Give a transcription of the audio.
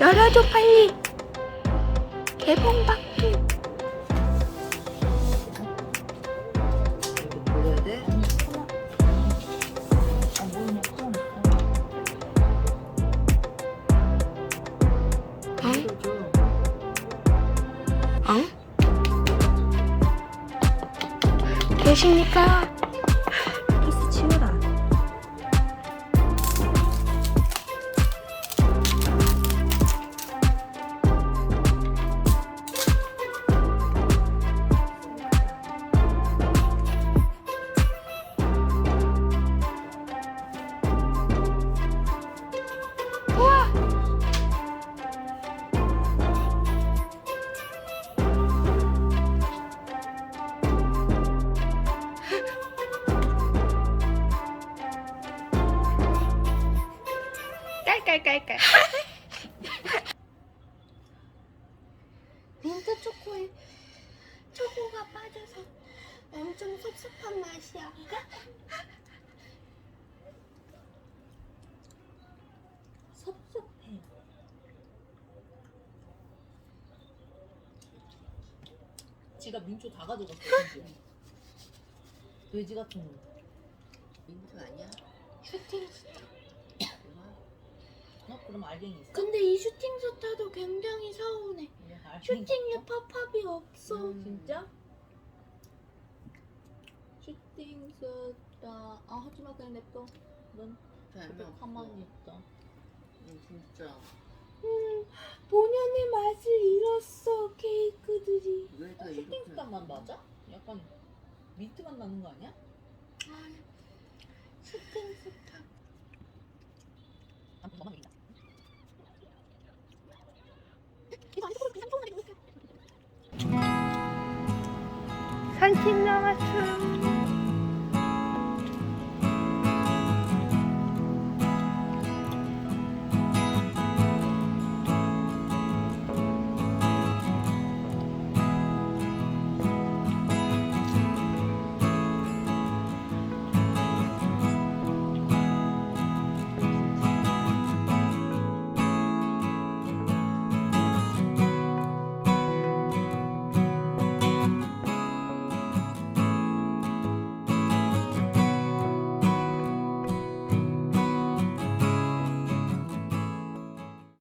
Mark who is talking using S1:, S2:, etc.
S1: 열어줘 빨리. 개봉 박기 계십니까? 깔깔깔깔.
S2: 민트 초코에 초코가 빠져서 엄청 섭섭한 맛이야.
S1: 섭섭해.
S3: 지가 민초 다 가져갔어. 돼지 같은 놈.
S4: 민트 아니야?
S2: 슈팅 스타.
S3: 어? 그럼 알갱이 있어?
S2: 근데 이 슈팅 스타도 굉장히 서운해.
S3: 예, 알갱이
S2: 슈팅에
S3: 있어?
S2: 팝팝이 없어.
S4: 음.
S3: 진짜? 슈팅 스타. 아 하지마 그냥 냅둬. 넌 가만히 있다.
S4: 응, 진짜
S2: 음, 본연의 맛을 잃었어 케이크들이.
S4: 왜다
S3: 슈팅
S4: 이렇게
S3: 맞아? 약간 민트만 나는 거 아니야?
S2: 아, 슈팅 스타.
S3: 아, 너만 이긴다.
S1: 산책 나왔음.